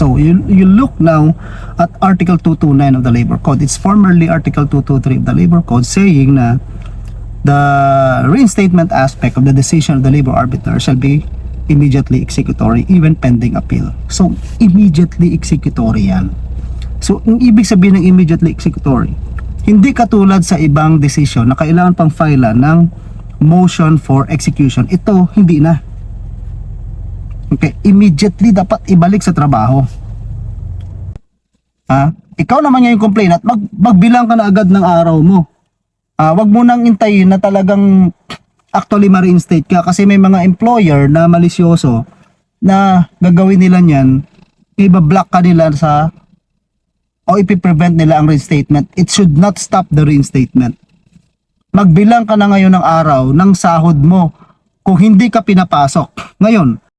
So you, you look now at Article 229 of the Labor Code. It's formerly Article 223 of the Labor Code saying na the reinstatement aspect of the decision of the labor arbiter shall be immediately executory even pending appeal. So immediately executory yan. So ang ibig sabihin ng immediately executory, hindi katulad sa ibang decision na kailangan pang file ng motion for execution. Ito hindi na. Okay, immediately dapat ibalik sa trabaho. Ha? Ikaw naman yung complainant, mag, magbilang ka na agad ng araw mo. Ah, wag mo nang intayin na talagang actually ma-reinstate ka kasi may mga employer na malisyoso na gagawin nila niyan, iba-block ka nila sa o ipiprevent nila ang reinstatement. It should not stop the reinstatement. Magbilang ka na ngayon ng araw ng sahod mo kung hindi ka pinapasok. Ngayon,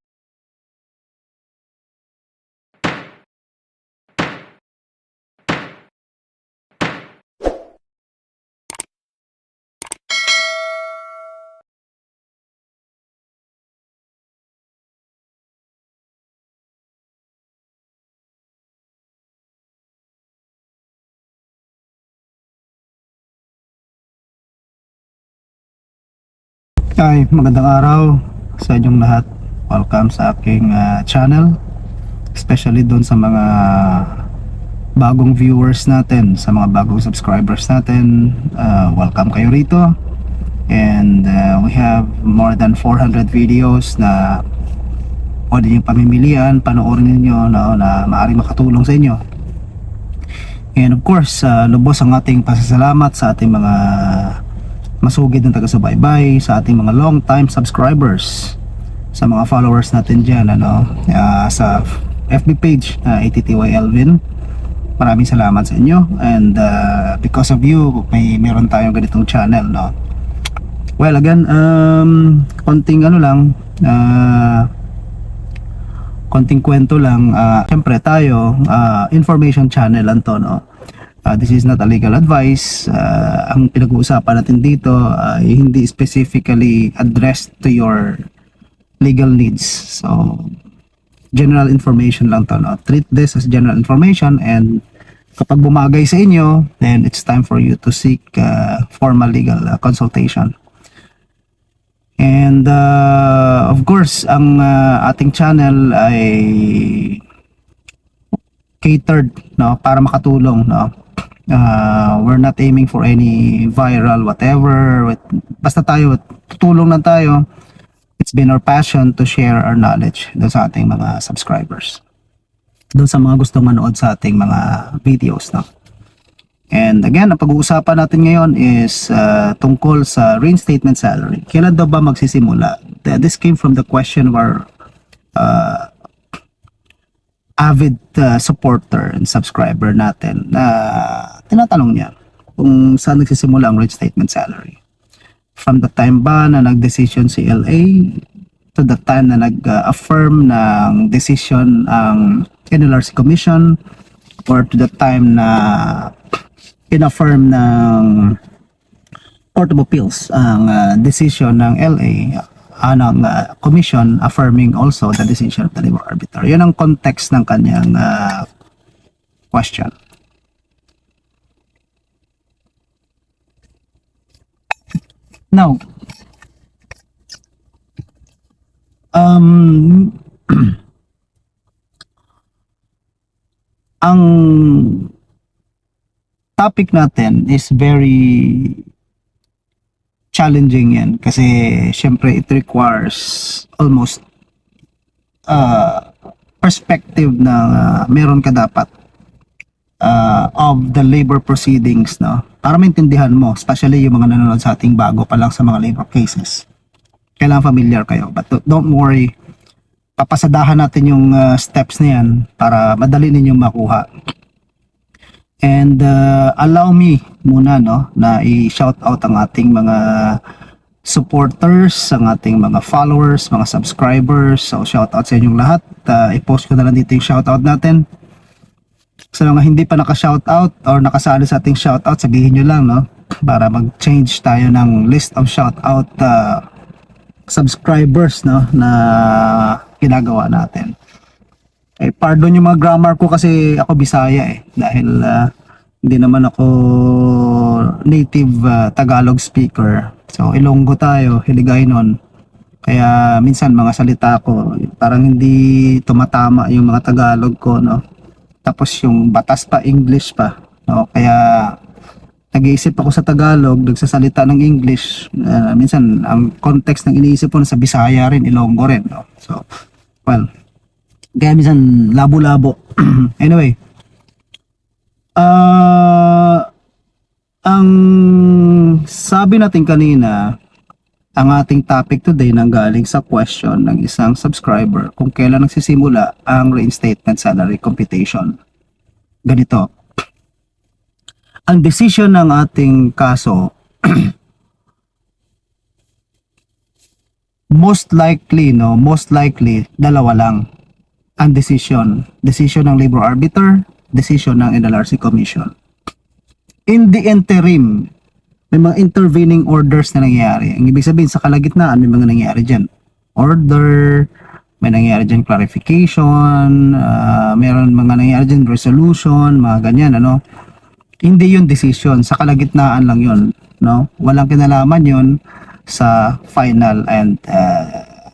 Ay, magandang araw sa inyong lahat. Welcome sa aking ah, channel. Especially doon sa mga bagong viewers natin, sa mga bagong subscribers natin. Ah, welcome kayo rito. And ah, we have more than 400 videos na pwede nyo pamimilian, panoorin ninyo no, na maaaring makatulong sa inyo. And of course, ah, lubos ang ating pasasalamat sa ating mga masugid ng taga-subaybay, sa ating mga long time subscribers, sa mga followers natin dyan, ano, ah, sa FB page na ATTY Elvin. Maraming salamat sa inyo and ah, because of you, may meron tayong ganitong channel, no. Well, again, um, konting ano lang, ah, konting kwento lang, ah, syempre tayo, ah, information channel lang to, no. Uh, this is not a legal advice. Uh, ang pinag-uusapan natin dito ay hindi specifically addressed to your legal needs. So, general information lang to. No? Treat this as general information and kapag bumagay sa inyo, then it's time for you to seek uh, formal legal uh, consultation. And uh, of course, ang uh, ating channel ay catered no para makatulong no uh, we're not aiming for any viral whatever. Basta tayo tutulong lang tayo. It's been our passion to share our knowledge doon sa ating mga subscribers. Doon sa mga gustong manood sa ating mga videos no? And again ang pag-uusapan natin ngayon is uh, tungkol sa reinstatement salary. Kailan daw ba magsisimula? Th- this came from the question of our uh, avid uh, supporter and subscriber natin na tinatanong niya kung saan nagsisimula ang reinstatement salary. From the time ba na nag-decision si LA to the time na nag-affirm ng decision ang NLRC Commission or to the time na in-affirm ng Court of Appeals ang uh, decision ng LA anong uh, commission affirming also the decision of the labor arbiter. Yan ang context ng kanyang uh, question. Now, um, ang topic natin is very challenging yan. Kasi syempre it requires almost uh, perspective na uh, meron ka dapat uh, of the labor proceedings no? Para maintindihan mo especially yung mga nanonood sa ating bago pa lang sa mga labor cases. Kailangan familiar kayo but don't- worry. Papasadahan natin yung uh, steps na yan para madali ninyong makuha And uh, allow me muna no na i-shout out ang ating mga supporters, ang ating mga followers, mga subscribers. So shout out sa inyong lahat. Uh, i-post ko na lang dito yung shout out natin. Sa mga hindi pa naka-shout out or nakasali sa ating shout out, sabihin nyo lang no para mag-change tayo ng list of shout out uh, subscribers no na ginagawa natin. Eh, pardon yung mga grammar ko kasi ako Bisaya eh. Dahil ah, hindi naman ako native ah, Tagalog speaker. So, Ilonggo tayo, Hiligaynon. Kaya minsan mga salita ko, parang hindi tumatama yung mga Tagalog ko, no? Tapos yung batas pa, English pa. No? Kaya nag-iisip ako sa Tagalog, nagsasalita ng English. Ah, minsan, ang context ng iniisip ko sa Bisaya rin, Ilonggo rin. No? So, well, kaya minsan labo-labo. anyway, ah ang sabi natin kanina, ang ating topic today nang galing sa question ng isang subscriber kung kailan nagsisimula ang reinstatement salary computation. Ganito. Ang decision ng ating kaso most likely no most likely dalawa lang ang decision. Decision ng labor arbiter decision ng NLRC commission. In the interim may mga intervening orders na nangyayari. Ang ibig sabihin sa kalagitnaan may mga nangyayari dyan. Order may nangyayari dyan clarification ah, meron mga nangyayari dyan resolution mga ganyan ano. Hindi yun decision. Sa kalagitnaan lang yun no? Walang kinalaman yun sa final and uh,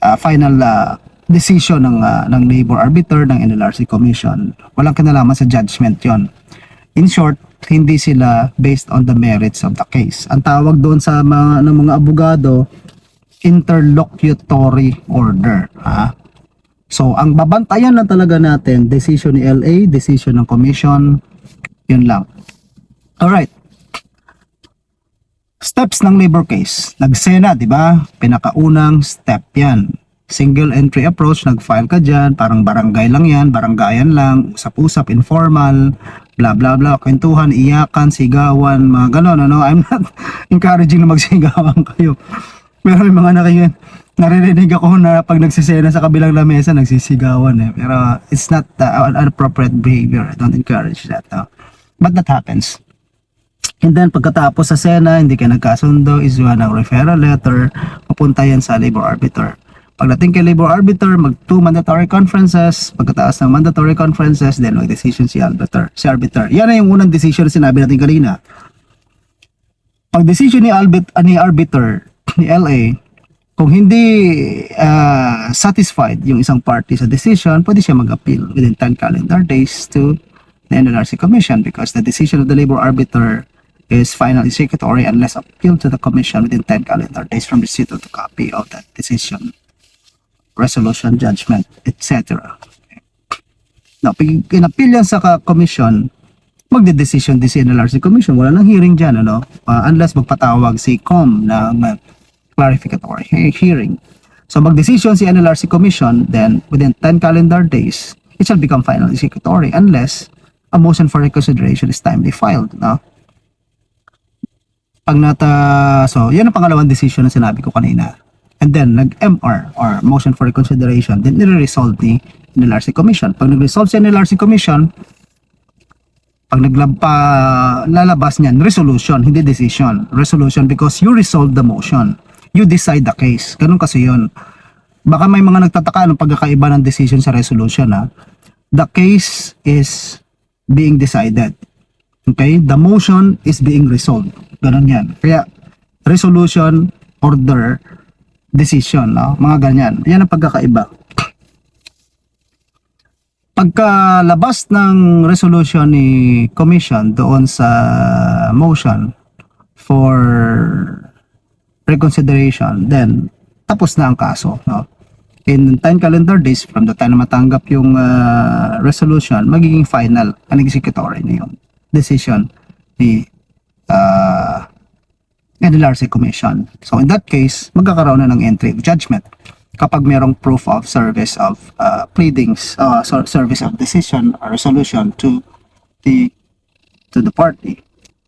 uh, final uh, decision ng uh, ng labor arbiter ng NLRC commission walang kinalaman sa judgment yon in short hindi sila based on the merits of the case ang tawag doon sa mga ng mga abogado interlocutory order ha so ang babantayan lang talaga natin decision ni LA decision ng commission yun lang alright Steps ng labor case. Nagsena, di ba? Pinakaunang step yan. Single entry approach, nag-file ka dyan, parang barangay lang yan, barangayan lang, usap-usap, informal, bla bla bla, kwentuhan, iyakan, sigawan, mga ganon, ano? I'm not encouraging na magsigawan kayo. Pero may mga nakikin, naririnig ako na pag nagsisena sa kabilang lamesa, nagsisigawan eh. Pero it's not uh, an appropriate behavior. I don't encourage that. No? But that happens. And then pagkatapos sa Sena, hindi ka nagkasundo, isuhan ng referral letter, papunta yan sa labor arbiter. Pagdating kay labor arbiter, mag two mandatory conferences, pagkataas ng mandatory conferences, then mag-decision si arbiter. Si arbiter. Yan na yung unang decision na sinabi natin kanina. Pag decision ni, albit, ah, ni arbiter, ni LA, kung hindi ah, satisfied yung isang party sa decision, pwede siya mag-appeal within 10 calendar days to the NLRC Commission because the decision of the labor arbiter is final executory unless appealed to the Commission within 10 calendar days from receipt of the copy of that decision, resolution, judgment, etc. Now, pag in-appeal yan sa Commission, magde-decision din si NLRC Commission. Wala nang hearing dyan, ano? Uh, unless magpatawag si COM ng uh, clarificatory he- hearing. So, mag-decision si NLRC Commission, then within 10 calendar days, it shall become final executory unless a motion for reconsideration is timely filed. No? Pag nata, so, yan ang pangalawang decision na sinabi ko kanina. And then, nag-MR or motion for reconsideration, then nire-resolve ni NLRC Commission. Pag nag-resolve si NLRC Commission, pag naglaba, lalabas niyan, resolution, hindi decision. Resolution because you resolve the motion. You decide the case. Ganun kasi yun. Baka may mga nagtataka ng pagkakaiba ng decision sa resolution ha. The case is being decided. Okay? The motion is being resolved. Ganun yan. Kaya, resolution, order, decision, no? Mga ganyan. Yan ang pagkakaiba. Pagkalabas ng resolution ni commission doon sa motion for reconsideration, then tapos na ang kaso, no? In 10 calendar days from the time na matanggap yung uh, resolution, magiging final and executory na yung decision ni uh, NLRC Commission. So in that case, magkakaroon na ng entry of judgment kapag merong proof of service of uh, pleadings, uh, service of decision or resolution to the to the party.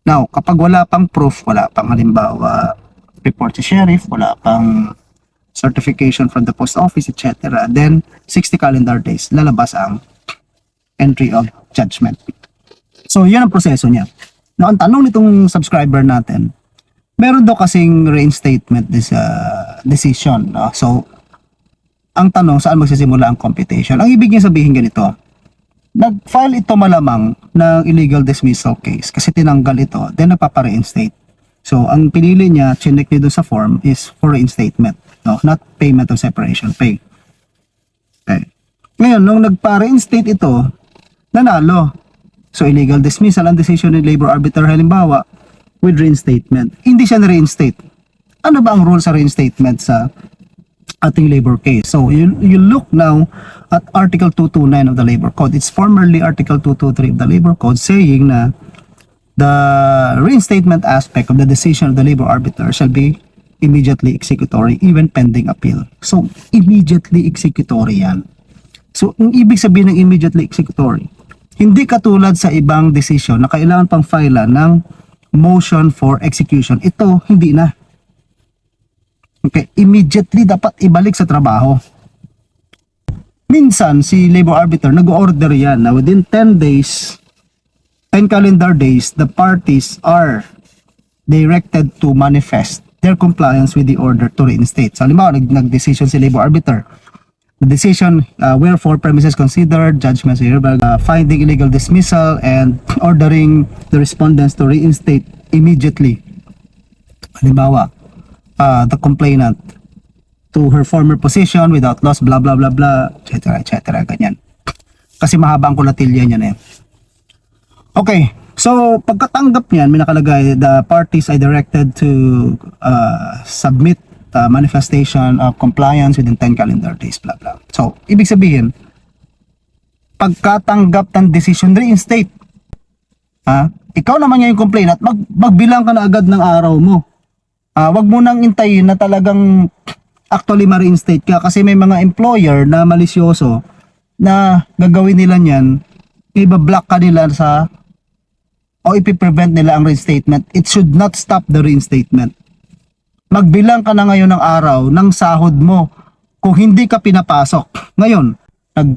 Now, kapag wala pang proof, wala pang halimbawa report to sheriff, wala pang certification from the post office, etc. Then, 60 calendar days, lalabas ang entry of judgment. So, yun ang proseso niya. Now, ang tanong nitong subscriber natin, meron daw kasing reinstatement this uh, decision. No? So, ang tanong saan magsisimula ang computation. Ang ibig niya sabihin ganito, nag-file ito malamang ng illegal dismissal case kasi tinanggal ito, then nagpapa-reinstate. So, ang pinili niya, chinek niya doon sa form is for reinstatement, no? not payment of separation pay. Okay. Ngayon, nung nagpa-reinstate ito, nanalo. So, illegal dismissal ang decision ni labor arbiter halimbawa with reinstatement. Hindi siya na-reinstate. Ano ba ang rule sa reinstatement sa ating labor case? So, you, you look now at Article 229 of the Labor Code. It's formerly Article 223 of the Labor Code saying na the reinstatement aspect of the decision of the labor arbiter shall be immediately executory even pending appeal. So, immediately executory yan. So, ang ibig sabihin ng immediately executory, hindi katulad sa ibang decision na kailangan pang file ng motion for execution. Ito, hindi na. Okay, immediately dapat ibalik sa trabaho. Minsan, si labor arbiter nag-order yan na within 10 days, 10 calendar days, the parties are directed to manifest their compliance with the order to reinstate. So, halimbawa, nag- nag-decision si labor arbiter. The decision, uh, wherefore premises considered, judgments hereby uh, finding illegal dismissal and ordering the respondents to reinstate immediately. Halimbawa, uh, the complainant to her former position without loss, blah, blah, blah, blah, etc., etc., ganyan. Kasi mahaba ang kulatilya niyan eh. Okay, so pagkatanggap niyan, may nakalagay, the parties are directed to uh, submit uh, manifestation of compliance within 10 calendar days, blah, blah. So, ibig sabihin, pagkatanggap ng decision, reinstate. Ha? Ikaw naman yung complainant, mag, magbilang ka na agad ng araw mo. Ah, wag mo nang intayin na talagang actually ma-reinstate ka kasi may mga employer na malisyoso na gagawin nila niyan, iba-block ka nila sa o ipiprevent nila ang reinstatement. It should not stop the reinstatement. Magbilang ka na ngayon ng araw ng sahod mo kung hindi ka pinapasok. Ngayon, nag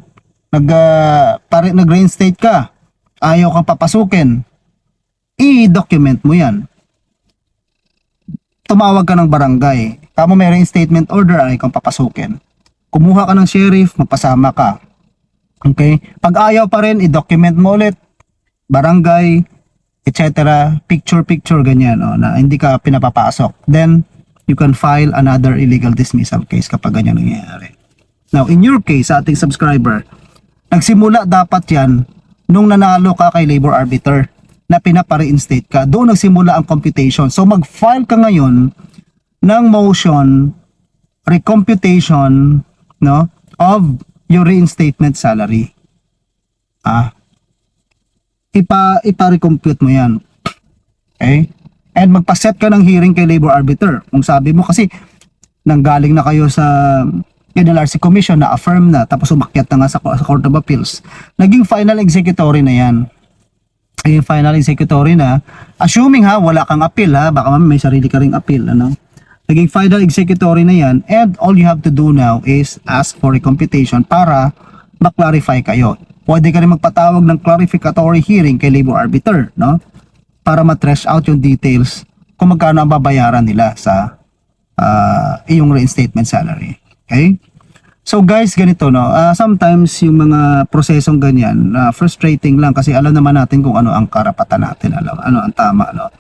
nag ah, pare, nag-reinstate ka, ayaw kang papasukin, i-document mo yan tumawag ka ng barangay. Tama may reinstatement order ay kang papasukin. Kumuha ka ng sheriff, magpasama ka. Okay? Pag ayaw pa rin, i-document mo ulit. Barangay, etc. Picture, picture, ganyan. O, na hindi ka pinapapasok. Then, you can file another illegal dismissal case kapag ganyan nangyayari. Now, in your case, sa ating subscriber, nagsimula dapat yan nung nanalo ka kay labor arbiter na pinapa-reinstate ka. Doon nagsimula ang computation. So, mag-file ka ngayon ng motion recomputation no of your reinstatement salary. Ah. Ipa ipa-recompute mo 'yan. Okay? And magpa-set ka ng hearing kay labor arbiter. Kung sabi mo kasi nanggaling na kayo sa NLRC Commission na affirm na tapos umakyat na nga sa, sa Court of Appeals. Naging final executory na 'yan. Naging final executory na assuming ha wala kang appeal ha baka may sarili ka ring appeal ano. Naging final executory na 'yan and all you have to do now is ask for a computation para ma-clarify kayo. Pwede ka rin magpatawag ng clarificatory hearing kay labor arbiter, no? Para ma-trash out yung details kung magkano ang babayaran nila sa ah, iyong reinstatement salary. Okay? So guys, ganito no. ah, sometimes yung mga prosesong ganyan, ah, frustrating lang kasi alam naman natin kung ano ang karapatan natin, alam, ano ang tama, no.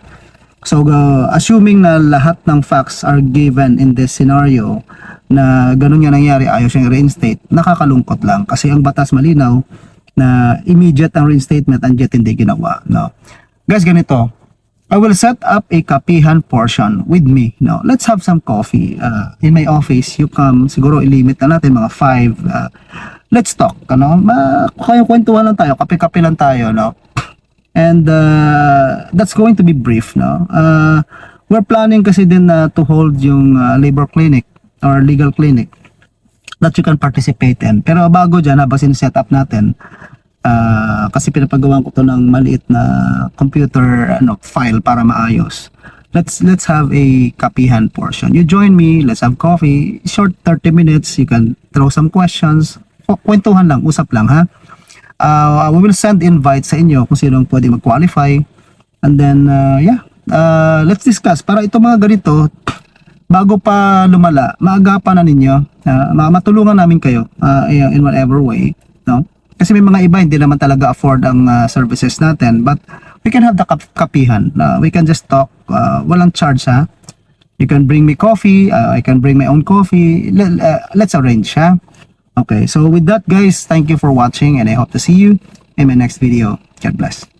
So uh, assuming na lahat ng facts are given in this scenario na ganun nga nangyari, ayaw siyang reinstate, nakakalungkot lang kasi ang batas malinaw na immediate ang reinstatement and yet hindi ginawa, no. Guys, ganito. I will set up a kapihan portion with me. No, let's have some coffee. Uh, in my office, you come, siguro ilimit na natin mga 5. Uh, let's talk, ano? Ma kwentuhan lang tayo, kape-kape lang tayo, no? And uh, that's going to be brief, no? Uh, we're planning kasi din na to hold yung uh, labor clinic or legal clinic that you can participate in. Pero bago dyan, habang sineset up natin, Ah, kasi pinapagawa ko to ng maliit na computer ano file para maayos. Let's let's have a kapihan portion. You join me, let's have coffee. Short 30 minutes, you can throw some questions. Kwentuhan lang, usap lang ha. Ah, we will send invite sa inyo kung sino ang pwede mag-qualify. And then uh, yeah, uh, let's discuss para ito mga ganito bago pa lumala, maagapan na ninyo, ma- matulungan namin kayo ah, in whatever way, no? Kasi may mga iba hindi naman talaga afford ang ah, services natin, but we can have the kap- kapihan. Ah, we can just talk, ah, walang charge ha. You can bring me coffee, ah, I can bring my own coffee. Let, ah, let's arrange ha. Okay, so with that guys, thank you for watching and I hope to see you in my next video. God bless.